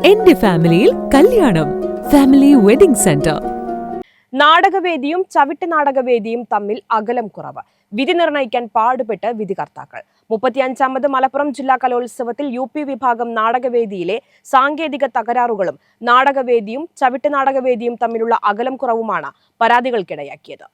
എന്റെ ഫാമിലിയിൽ കല്യാണം. Family wedding centre. നാടകവേദിയും ചവിട്ട് നാടകവേദിയും തമ്മിൽ അകലം കുറവ്. വിധി നിർണയിക്കാൻ പാടുപെട്ട് വിധികർത്താക്കൾ. മുപ്പത്തിയഞ്ചാമത് മലപ്പുറം ജില്ലാ കലോത്സവത്തിൽ യു പി വിഭാഗം നാടകവേദിയിലെ സാങ്കേതിക തകരാറുകളും നാടകവേദിയും ചവിട്ട് നാടകവേദിയും തമ്മിലുള്ള അകലം കുറവുമാണ് പരാതികൾക്കിടയാക്കിയത്.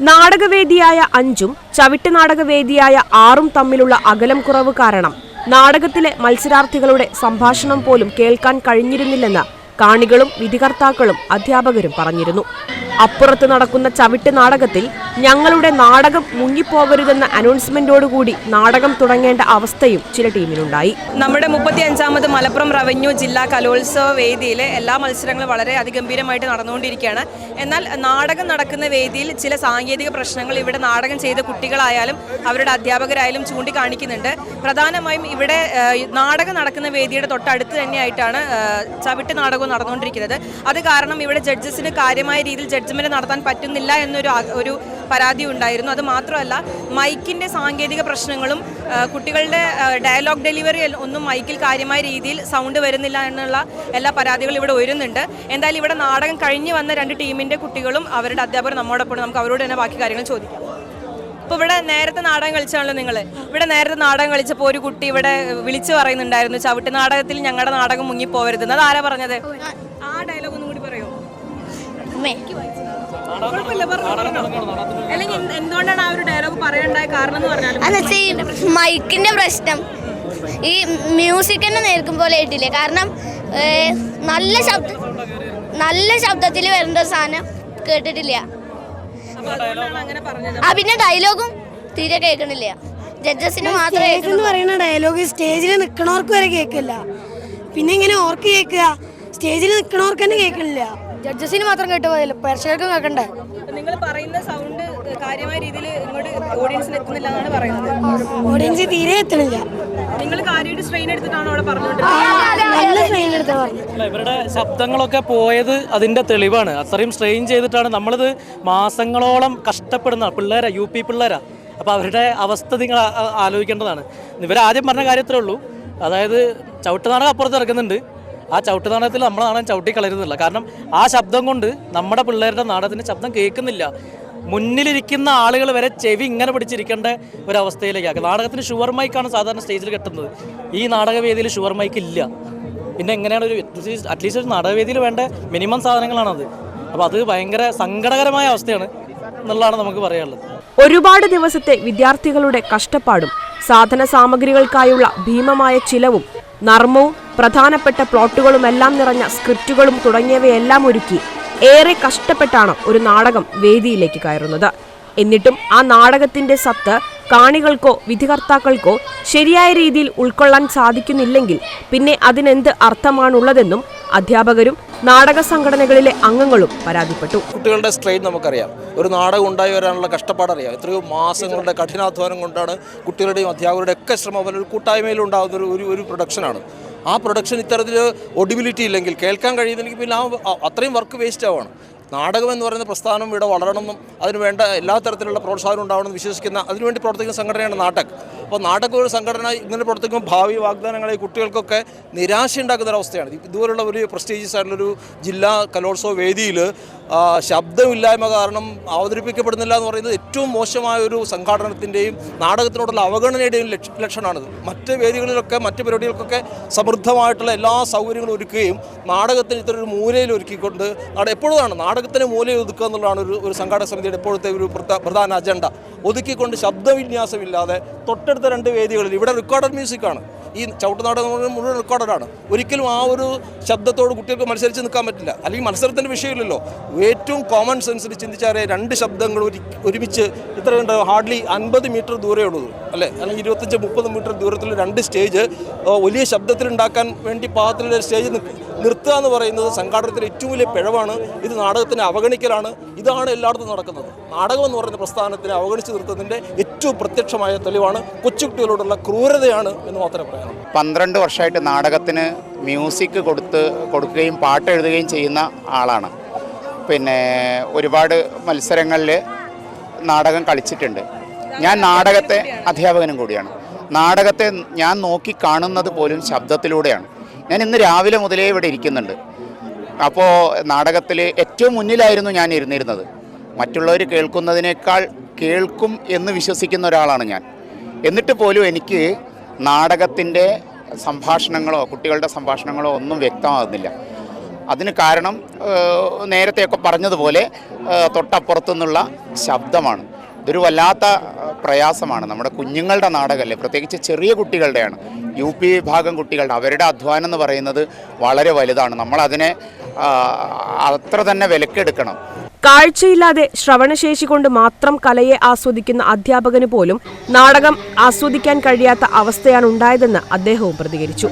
നാടകവേദിയായ അഞ്ചും ചവിട്ട് നാടകവേദിയായ ആറും തമ്മിലുള്ള അകലം കുറവ് കാരണം നാടകത്തിലെ മത്സരാർത്ഥികളുടെ സംഭാഷണം പോലും കേൾക്കാൻ കഴിഞ്ഞിരുന്നില്ലെന്ന് കാണികളും വിധികർത്താക്കളും അധ്യാപകരും പറഞ്ഞിരുന്നു. അപ്പുറത്ത് നടക്കുന്ന ചവിട്ട് നാടകത്തിൽ ഞങ്ങളുടെ നാടകം മുങ്ങിപ്പോവരുതെന്ന അനൗൺസ്മെന്റോടുകൂടി നാടകം തുടങ്ങേണ്ട അവസ്ഥയും ചില ടീമിനുണ്ടായി നമ്മുടെ മുപ്പത്തി അഞ്ചാമത് മലപ്പുറം റവന്യൂ ജില്ലാ കലോത്സവ വേദിയിലെ എല്ലാ മത്സരങ്ങളും വളരെ അതിഗംഭീരമായിട്ട് നടന്നുകൊണ്ടിരിക്കുകയാണ്. എന്നാൽ നാടകം നടക്കുന്ന വേദിയിൽ ചില സാങ്കേതിക പ്രശ്നങ്ങൾ ഇവിടെ നാടകം ചെയ്ത കുട്ടികളായാലും അവരുടെ അധ്യാപകരായാലും ചൂണ്ടിക്കാണിക്കുന്നുണ്ട്. പ്രധാനമായും ഇവിടെ നാടകം നടക്കുന്ന വേദിയുടെ തൊട്ടടുത്ത് തന്നെയായിട്ടാണ് ചവിട്ട് നാടകവും നടന്നുകൊണ്ടിരിക്കുന്നത്. അത് കാരണം ഇവിടെ ജഡ്ജസിന് കാര്യമായ രീതിയിൽ ജഡ്ജ്മെന്റ് നടത്താൻ പറ്റുന്നില്ല എന്നൊരു ഒരു പരാതി ഉണ്ടായിരുന്നു. അത് മാത്രമല്ല മൈക്കിന്റെ സാങ്കേതിക പ്രശ്നങ്ങളും കുട്ടികളുടെ ഡയലോഗ് ഡെലിവറി ഒന്നും മൈക്കിൽ കാര്യമായ രീതിയിൽ സൗണ്ട് വരുന്നില്ല എന്നുള്ള എല്ലാ പരാതികളും ഇവിടെ വരുന്നുണ്ട്. എന്തായാലും ഇവിടെ നാടകം കഴിഞ്ഞ് വന്ന രണ്ട് ടീമിന്റെ കുട്ടികളും അവരുടെ അധ്യാപകർ നമ്മോടൊപ്പം നമുക്ക് അവരോട് തന്നെ ബാക്കി കാര്യങ്ങൾ ചോദിക്കാം. ഇപ്പോൾ ഇവിടെ നേരത്തെ നാടകം കളിച്ചാണല്ലോ നിങ്ങൾ ഇവിടെ നേരത്തെ നാടകം കളിച്ചപ്പോൾ ഒരു കുട്ടി ഇവിടെ വിളിച്ചു പറയുന്നുണ്ടായിരുന്നു ചവിട്ട് നാടകത്തിൽ ഞങ്ങളുടെ നാടകം മുങ്ങിപ്പോവരുതെന്ന്. അത് ആരാ പറഞ്ഞത്? ആ ഡയലോഗ് ഒന്നും കൂടി പറയോ. അല്ലെങ്കിൽ എന്തുകൊണ്ടാണ് ആ ഒരു ഡയലോഗ് പറയണ്ടായ കാരണം എന്ന് പറഞ്ഞാൽ മൈക്കിന്റെ പ്രശ്നം. ഈ മ്യൂസിക് തന്നെ നേർക്കും പോലെ ആയിട്ടില്ലേ? കാരണം നല്ല ശബ്ദ നല്ല ശബ്ദത്തിൽ വരേണ്ട ഒരു സാധനം കേട്ടിട്ടില്ല. ആ പിന്നെ ഡയലോഗും തീരെ കേൾക്കണില്ല. ജഡ്ജസിന് മാത്രമേ എന്ന് പറയുന്ന ഡയലോഗ് സ്റ്റേജിൽ നിൽക്കണവർക്ക് വരെ കേൾക്കില്ല. പിന്നെ ഇങ്ങനെ ഓർക്ക് കേൾക്കുക? സ്റ്റേജിൽ നിൽക്കണവർക്ക് തന്നെ കേൾക്കണില്ല. ജഡ്ജസിന് മാത്രം കേട്ട് പോയല്ലോ പ്രേക്ഷകർക്കും കേൾക്കണ്ടേ? നിങ്ങൾ പറയുന്ന സൗണ്ട് കാര്യമായ രീതിയിൽ ഇങ്ങോട്ട് ഓഡിയൻസിന് എത്തുന്നില്ല എന്നാണ് പറയുന്നത്. ഓഡിയൻസ് തീരെ എത്തുന്നില്ല. നിങ്ങൾ കാര്യമായിട്ട് സ്ട്രെയിൻ എടുത്തിട്ടാണ് അവിടെ പറഞ്ഞുകൊണ്ടിരിക്കുന്നത് നല്ല സ്ട്രെയിൻ എടുത്ത പറഞ്ഞു. ഇവരുടെ ശബ്ദങ്ങളൊക്കെ പോയത് അതിന്റെ തെളിവാണ്. അത്രയും സ്ട്രെയിൻ ചെയ്തിട്ടാണ് നമ്മളിത് മാസങ്ങളോളം കഷ്ടപ്പെടുന്ന പിള്ളേരാ യു പി പിള്ളേരാ. അപ്പോൾ അവരുടെ അവസ്ഥ നിങ്ങൾ ആലോചിക്കേണ്ടതാണ്. ഇവരാദ്യം ആദ്യം പറഞ്ഞ കാര്യത്തിലുള്ളൂ ഉള്ളൂ. അതായത് ചവിട്ടനാടകം അപ്പുറത്ത് ഇറക്കുന്നുണ്ട്. ആ ചവിട്ട് നാടകത്തിൽ നമ്മളാണ് നാടകം ചവിട്ടി കളരുന്നില്ല കാരണം ആ ശബ്ദം കൊണ്ട് നമ്മുടെ പിള്ളേരുടെ നാടകത്തിന്റെ ശബ്ദം കേൾക്കുന്നില്ല. മുന്നിലിരിക്കുന്ന ആളുകൾ വരെ ചെവി ഇങ്ങനെ പിടിച്ചിരിക്കേണ്ട ഒരവസ്ഥയിലേക്കാണ് നാടകത്തിന് ഷുവർ മൈക്കാണ് സാധാരണ സ്റ്റേജിൽ കെട്ടുന്നത്. ഈ നാടകവേദിയിൽ ഷുവർ മൈക്ക് ഇല്ല. പിന്നെ എങ്ങനെയാണ് ഒരു അറ്റ്ലീസ്റ്റ് ഒരു നാടകവേദിയിൽ വേണ്ട മിനിമം സാധനങ്ങളാണത്. അപ്പോൾ അത് ഭയങ്കര സങ്കടകരമായ അവസ്ഥയാണ് എന്നുള്ളതാണ് നമുക്ക് പറയാനുള്ളത്. ഒരുപാട് ദിവസത്തെ വിദ്യാർത്ഥികളുടെ കഷ്ടപ്പാടും സാധന സാമഗ്രികൾക്കായുള്ള ഭീമമായ ചിലവും നർമ്മവും പ്രധാനപ്പെട്ട പ്ലോട്ടുകളുമെല്ലാം നിറഞ്ഞ സ്ക്രിപ്റ്റുകളും തുടങ്ങിയവയെല്ലാം ഒരുക്കി ഏറെ കഷ്ടപ്പെട്ടാണ് ഒരു നാടകം വേദിയിലേക്ക് കയറുന്നത്. എന്നിട്ടും ആ നാടകത്തിന്റെ സത്ത് കാണികൾക്കോ വിധികർത്താക്കൾക്കോ ശരിയായ രീതിയിൽ ഉൾക്കൊള്ളാൻ സാധിക്കുന്നില്ലെങ്കിൽ പിന്നെ അതിനെന്ത് അർത്ഥമാണുള്ളതെന്നും അധ്യാപകരും നാടക സംഘടനകളിലെ അംഗങ്ങളും പരാതിപ്പെട്ടു. കുട്ടികളുടെ സ്ട്രെയിൻ നമുക്കറിയാം. ഒരു നാടകം ഉണ്ടായി വരാനുള്ള കഷ്ടപ്പാടറിയാം. എത്രയോ മാസങ്ങളുടെ കഠിനാധ്വാനം കൊണ്ടാണ് കുട്ടികളുടെയും അധ്യാപകരുടെയും ഒക്കെ ശ്രമം ഒരു കൂട്ടായ്മയിൽ ഉണ്ടാകുന്ന ഒരു ഒരു പ്രൊഡക്ഷനാണ് ആ പ്രൊഡക്ഷൻ ഇത്തരത്തിൽ ഒഡിബിലിറ്റി ഇല്ലെങ്കിൽ കേൾക്കാൻ കഴിയുന്നില്ലെങ്കിൽ പിന്നെ ആ അത്രയും വർക്ക് വേസ്റ്റ് ആവുകയാണ്. നാടകം എന്ന് പറയുന്ന പ്രസ്ഥാനം ഇവിടെ വളരണമെന്നും അതിന് വേണ്ട എല്ലാ തരത്തിലുള്ള പ്രോത്സാഹനം ഉണ്ടാവണമെന്ന് വിശ്വസിക്കുന്ന അതിനുവേണ്ടി പ്രവർത്തിക്കുന്ന സംഘടനയാണ് നാടക്. അപ്പോൾ നാടക ഒരു സംഘടന ഇങ്ങനെ പ്രവർത്തിക്കുമ്പോൾ ഭാവി വാഗ്ദാനങ്ങളെ കുട്ടികൾക്കൊക്കെ നിരാശ ഉണ്ടാക്കുന്ന ഒരു അവസ്ഥയാണ് ഇതുപോലുള്ള ഒരു പ്രസ്റ്റീജിയസ് ആയിട്ടുള്ളൊരു ജില്ലാ കലോത്സവ വേദിയിൽ ശബ്ദമില്ലായ്മ കാരണം അവതരിപ്പിക്കപ്പെടുന്നില്ല എന്ന് പറയുന്നത് ഏറ്റവും മോശമായ ഒരു സംഘാടനത്തിന്റെയും നാടകത്തിനോടുള്ള അവഗണനയുടെയും ലക്ഷ ലക്ഷണമാണിത്. മറ്റ് വേദികളിലൊക്കെ മറ്റ് പരിപാടികൾക്കൊക്കെ സമൃദ്ധമായിട്ടുള്ള എല്ലാ സൗകര്യങ്ങളും ഒരുക്കുകയും നാടകത്തിന് ഇത്ര ഒരു മൂലയിൽ ഒരുക്കിക്കൊണ്ട് നാടകം എപ്പോഴുമാണ് നാടകത്തിന് മൂലയിൽ ഒതുക്കുക എന്നുള്ളതാണ് ഒരു ഒരു സംഘാടക സമിതിയുടെ ഇപ്പോഴത്തെ ഒരു പ്രധാന അജണ്ട ഒതുക്കിക്കൊണ്ട് ശബ്ദവിന്യാസമില്ലാതെ തൊട്ടടുത്ത രണ്ട് വേദികളിൽ ഇവിടെ റെക്കോർഡഡ് മ്യൂസിക്കാണ് ഈ ചവിട്ടുനാടകം മുഴുവൻ റെക്കോർഡഡാണ് ഒരിക്കലും ആ ഒരു ശബ്ദത്തോട് കുട്ടികൾക്ക് മത്സരിച്ച് നിൽക്കാൻ പറ്റില്ല. അല്ലെങ്കിൽ മത്സരത്തിന്റെ വിഷയമില്ലല്ലോ. ഏറ്റവും കോമൺ സെൻസിൽ ചിന്തിച്ചാൽ രണ്ട് ശബ്ദങ്ങൾ ഒരു ഒരുമിച്ച് ഇത്രയുണ്ട് ഹാർഡ്ലി അൻപത് മീറ്റർ ദൂരേ ഉള്ളൂ. അല്ലേ? അല്ലെങ്കിൽ ഇരുപത്തഞ്ച് മുപ്പത് മീറ്റർ ദൂരത്തിൽ രണ്ട് സ്റ്റേജ് വലിയ ശബ്ദത്തിൽ ഉണ്ടാക്കാൻ വേണ്ടി പാകത്തിലുള്ള സ്റ്റേജ് നിർത്തുക എന്ന് പറയുന്നത് സംഘാടനത്തിലെ ഏറ്റവും വലിയ പിഴവാണ്. ഇത് നാടകത്തിനെ അവഗണിക്കലാണ്. ഇതാണ് എല്ലായിടത്തും നടക്കുന്നത്. നാടകം എന്ന് പറയുന്ന പ്രസ്ഥാനത്തിനെ അവഗണിച്ച് നിർത്തുന്നതിന്റെ ഏറ്റവും പ്രത്യക്ഷമായ തെളിവാണ് കൊച്ചുകുട്ടികളോടുള്ള ക്രൂരതയാണ് എന്ന് മാത്രമേ പറയാനുള്ളൂ. പന്ത്രണ്ട് വർഷമായിട്ട് നാടകത്തിന് മ്യൂസിക് കൊടുത്ത് കൊടുക്കുകയും പാട്ട് എഴുതുകയും ചെയ്യുന്ന ആളാണ്. പിന്നെ ഒരുപാട് മത്സരങ്ങളിൽ നാടകം കളിച്ചിട്ടുണ്ട്. ഞാൻ നാടകത്തെ അധ്യാപകനും കൂടിയാണ്. നാടകത്തെ ഞാൻ നോക്കി കാണുന്നത് പോലും ശബ്ദത്തിലൂടെയാണ്. ഞാൻ ഇന്ന് രാവിലെ മുതലേ ഇവിടെ ഇരിക്കുന്നുണ്ട്. അപ്പോൾ നാടകത്തിൽ ഏറ്റവും മുന്നിലായിരുന്നു ഞാൻ ഇരുന്നിരുന്നത്. മറ്റുള്ളവർ കേൾക്കുന്നതിനേക്കാൾ കേൾക്കും എന്ന് വിശ്വസിക്കുന്ന ഒരാളാണ് ഞാൻ. എന്നിട്ട് പോലും എനിക്ക് നാടകത്തിന്റെ സംഭാഷണങ്ങളോ കുട്ടികളുടെ സംഭാഷണങ്ങളോ ഒന്നും വ്യക്തമാകുന്നില്ല. അതിന് കാരണം നേരത്തെയൊക്കെ പറഞ്ഞതുപോലെ തൊട്ടപ്പുറത്തുനിന്നുള്ള തൊട്ടപ്പുറത്തു നിന്നുള്ള ശബ്ദമാണ്. ഇതൊരു വല്ലാത്ത പ്രയാസമാണ്. നമ്മുടെ കുഞ്ഞുങ്ങളുടെ നാടകമല്ലേ പ്രത്യേകിച്ച് ചെറിയ കുട്ടികളുടെയാണ്. യു പി വിഭാഗം കുട്ടികളുടെ അവരുടെ അധ്വാനം എന്ന് പറയുന്നത് വളരെ വലുതാണ്. നമ്മൾ അതിനെ അത്ര തന്നെ വിലക്കെടുക്കണം. കാഴ്ചയില്ലാതെ ശ്രവണശേഷി കൊണ്ട് മാത്രം കലയെ ആസ്വദിക്കുന്ന അധ്യാപകന് പോലും നാടകം ആസ്വദിക്കാൻ കഴിയാത്ത അവസ്ഥയാണ് ഉണ്ടായതെന്ന് അദ്ദേഹവും പ്രതികരിച്ചു.